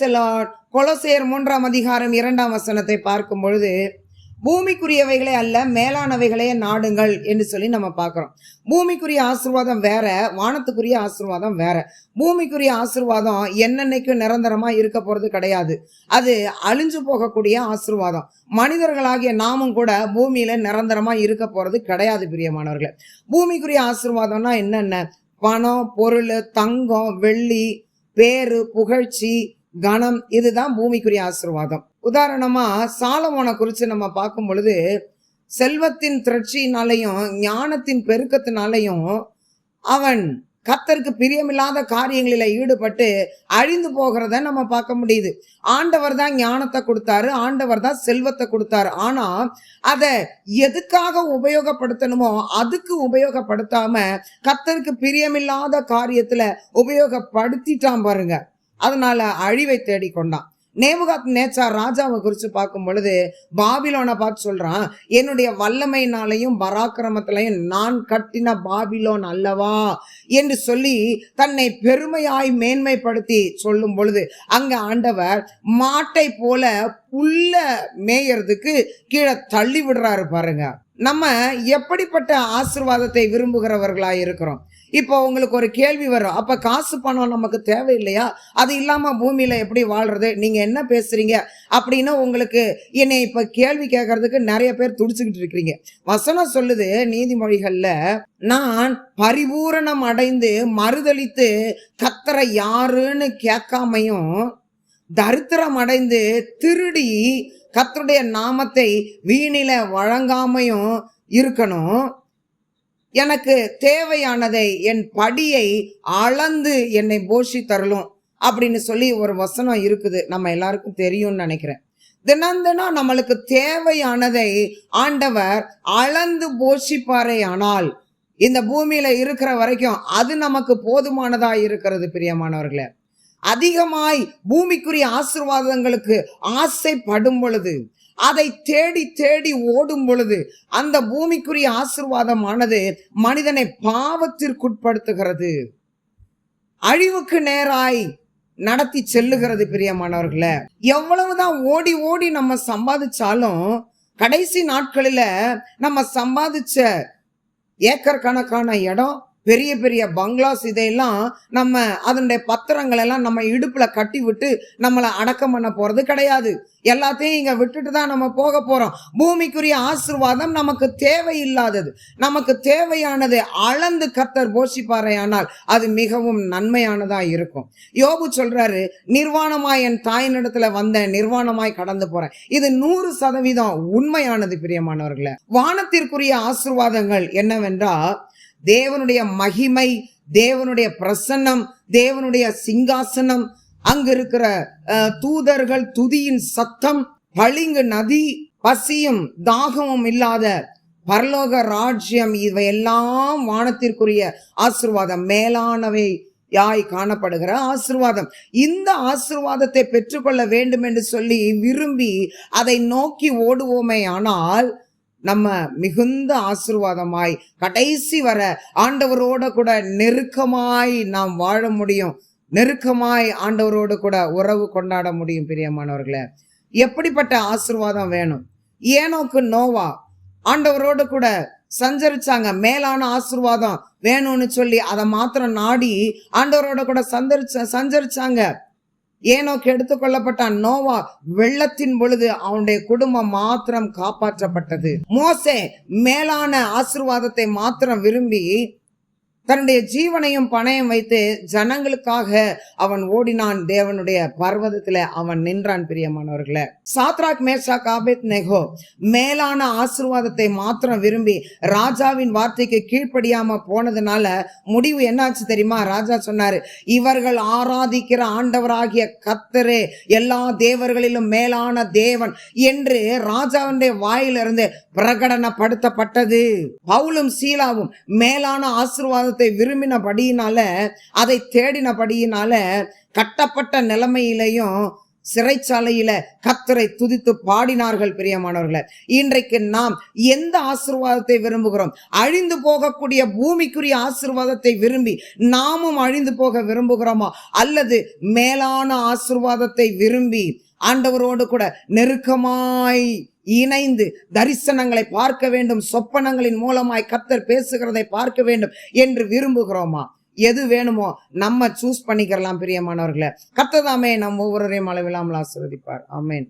பிரேசலாட் கொலசேர் மூன்றாம் அதிகாரம் இரண்டாம் வசனத்தை பார்க்கும் பொழுது பூமிக்குரியவைகளே அல்ல மேலானவைகளே நாடுங்கள் என்று சொல்லி நம்ம பார்க்குறோம். பூமிக்குரிய ஆசிர்வாதம் வேற வானத்துக்குரிய ஆசீர்வாதம் வேற. பூமிக்குரிய ஆசீர்வாதம் என்னென்னைக்கும் நிரந்தரமாக இருக்க போகிறது கிடையாது. அது அழிஞ்சு போகக்கூடிய ஆசிர்வாதம். மனிதர்களாகிய நாமும் கூட பூமியில் நிரந்தரமாக இருக்க போகிறது கிடையாது பிரியமானவர்களே. பூமிக்குரிய ஆசீர்வாதம்னா என்னென்ன? பணம் பொருள் தங்கம் வெள்ளி பேரு புகழ்ச்சி கணம் இதுதான் பூமிக்குரிய ஆசீர்வாதம். உதாரணமா சாலமோனை குறித்து நம்ம பார்க்கும் பொழுது செல்வத்தின் திரட்சியினாலையும் ஞானத்தின் பெருக்கத்தினாலையும் அவன் கத்தருக்கு பிரியமில்லாத காரியங்களில் ஈடுபட்டு அழிந்து போகிறத நம்ம பார்க்க முடியுது. ஆண்டவர் தான் ஞானத்தை கொடுத்தாரு ஆண்டவர் தான் செல்வத்தை கொடுத்தாரு. ஆனா அதை எதுக்காக உபயோகப்படுத்தணுமோ அதுக்கு உபயோகப்படுத்தாம கத்தருக்கு பிரியமில்லாத காரியத்துல உபயோகப்படுத்திட்டான் பாருங்க. அதனால அழிவை தேடிக்கொண்டான். நேபுகாத் நேச்சார் ராஜாவை குறித்து பார்க்கும் பொழுது பாபிலோனை பார்த்து சொல்கிறான் என்னுடைய வல்லமையினாலையும் பராக்கிரமத்திலையும் நான் கட்டின பாபிலோன் அல்லவா? என்று சொல்லி தன்னை பெருமையாய் மேன்மைப்படுத்தி சொல்லும் பொழுது அங்கே ஆண்டவர் மாட்டை போல புல்ல மேயறதுக்கு கீழே தள்ளி விடுறாரு பாருங்க. நம்ம எப்படிப்பட்ட ஆசிர்வாதத்தை விரும்புகிறவர்களாக இருக்கிறோம். இப்போ உங்களுக்கு ஒரு கேள்வி வரும். அப்போ காசு பணம் நமக்கு தேவையில்லையா? அது இல்லாமல் பூமியில் எப்படி வாழ்றது? நீங்கள் என்ன பேசுகிறீங்க அப்படின்னு உங்களுக்கு என்னை இப்போ கேள்வி கேட்கறதுக்கு நிறைய பேர் துடிச்சுக்கிட்டு இருக்கிறீங்க. வசனம் சொல்லுது நீதிமொழிகளில் நான் பரிபூரணம் அடைந்து மறுதளித்து கத்தரை யாருன்னு கேட்காமையும் தரித்திரம் அடைந்து திருடி கத்தருடைய நாமத்தை வீணில வழங்காமையும் இருக்கணும். எனக்கு தேவையானதை என் படியை அளந்து என்னை போஷி தரலும் அப்படின்னு சொல்லி ஒரு வசனம் இருக்குது. நம்ம எல்லாருக்கும் தெரியும்னு நினைக்கிறேன். தினம் தினம் நம்மளுக்கு தேவையானதை ஆண்டவர் அளந்து போஷிப்பாரே ஆனால் இந்த பூமியில இருக்கிற வரைக்கும் அது நமக்கு போதுமானதா இருக்கிறது பிரியமானவர்களே. அதிகமாய் பூமிக்குரிய ஆசிர்வாதங்களுக்கு ஆசைப்படும் பொழுது அதை தேடி தேடி ஓடும் பொழுது அந்த பூமிக்குரிய ஆசிர்வாதமானது மனிதனை பாவத்திற்குட்படுத்துகிறது. அழிவுக்கு நேராய் நடத்தி செல்லுகிறது பிரியமானவர்களை. எவ்வளவுதான் ஓடி ஓடி நம்ம சம்பாதிச்சாலும் கடைசி நாட்களில் நம்ம சம்பாதிச்ச ஏக்கர் கணக்கான இடம் பெரிய பெரிய பங்களாஸ் இதையெல்லாம் நம்ம அதனுடைய பத்திரங்கள் எல்லாம் நம்ம இடுப்புல கட்டி விட்டு நம்மளை அடக்கம் பண்ண போறது கிடையாது. எல்லாத்தையும் இங்க விட்டுட்டு தான் நம்ம போக போறோம். பூமிக்குரிய ஆசிர்வாதம் நமக்கு தேவையில்லாதது. நமக்கு தேவையானது அளந்து கத்தர் போஷிப்பாரையானால் அது மிகவும் நன்மையானதாக இருக்கும். யோபு சொல்றாரு நிர்வாணமாய் என் தாயினிடத்தில் வந்த நிர்வாணமாய் கடந்து போறேன். இது நூறு சதவீதம் உண்மையானது பிரியமானவர்களே. வானத்திற்குரிய ஆசிர்வாதங்கள் என்னவென்றால் தேவனுடைய மகிமை தேவனுடைய பிரசன்னம் தேவனுடைய சிங்காசனம் அங்கு இருக்கிற தூதர்கள் துதியின் சத்தம் பளிங்கு நதி பசியும் தாகமும் இல்லாத பரலோக ராஜ்யம் இவையெல்லாம் வானத்திற்குரிய ஆசிர்வாதம் மேலானவை யாய் காணப்படுகிற ஆசிர்வாதம். இந்த ஆசிர்வாதத்தை பெற்றுக்கொள்ள வேண்டும் என்று சொல்லி விரும்பி அதை நோக்கி ஓடுவோமே ஆனால் நம்ம மிகுந்த ஆசிர்வாதமாய் கடைசி வர ஆண்டவரோட கூட நெருக்கமாய் நாம் வாழ முடியும். நெருக்கமாய் ஆண்டவரோடு கூட உறவு கொண்டாட முடியும் பிரியமானவர்களே. எப்படிப்பட்ட ஆசிர்வாதம் வேணும்? ஏனோக்கு நோவா ஆண்டவரோடு கூட சஞ்சரிச்சாங்க. மேலான ஆசிர்வாதம் வேணும்னு சொல்லி அதை மாத்திரம் நாடி ஆண்டவரோட கூட சந்தரிச்ச சஞ்சரிச்சாங்க. ஏனோக்கு எடுத்துக்கொள்ளப்பட்டான் நோவா வெள்ளத்தின் பொழுது அவனுடைய குடும்பம் மாத்திரம் காப்பாற்றப்பட்டது. மோசே மேலான ஆசிர்வாதத்தை மாத்திரம் விரும்பி தன்னுடைய ஜீவனையும் பணயம் வைத்து ஜனங்களுக்காக அவன் ஓடினான். தேவனுடைய பர்வதத்துல அவன் நின்றான் பிரியமானவர்களே. சாத்ராக் மேஷா காபேத் நெகோ மேலான ஆசிர்வாதத்தை மாத்திரம் விரும்பி ராஜாவின் வார்த்தைக்கு கீழ்ப்படியாம போனதுனால முடிவு என்னாச்சு தெரியுமா? ராஜா சொன்னாரு இவர்கள் ஆராதிக்கிற ஆண்டவராகிய கத்தரே எல்லா தேவர்களிலும் மேலான தேவன் என்று ராஜாவுடைய வாயிலிருந்து பிரகடனப்படுத்தப்பட்டது. பவுலும் சீலாவும் மேலான ஆசிர்வாதத்தை விரும்பினபடியினால அதை தேடினபடியினால கட்டப்பட்ட நிலைமையிலையும் சிறைச்சாலையில கத்தரை துதித்து பாடினார்கள் பிரியமானவர்களை. இன்றைக்கு நாம் எந்த ஆசிர்வாதத்தை விரும்புகிறோம்? அழிந்து போகக்கூடிய பூமிக்குரிய ஆசீர்வாதத்தை விரும்பி நாமும் அழிந்து போக விரும்புகிறோமா? அல்லது மேலான ஆசிர்வாதத்தை விரும்பி ஆண்டவரோடு கூட நெருக்கமாய் இணைந்து தரிசனங்களை பார்க்க வேண்டும். சொப்பனங்களின் மூலமாய் கத்தர் பேசுகிறதை பார்க்க வேண்டும் என்று விரும்புகிறோமா? எது வேணுமோ நம்ம சூஸ் பண்ணிக்கிறலாம் பிரியமானவர்களை. கத்ததாமே நம் ஒவ்வொருவரையும் அளவில்லாமல் ஆசீர்வதிப்பார். ஆமேன்.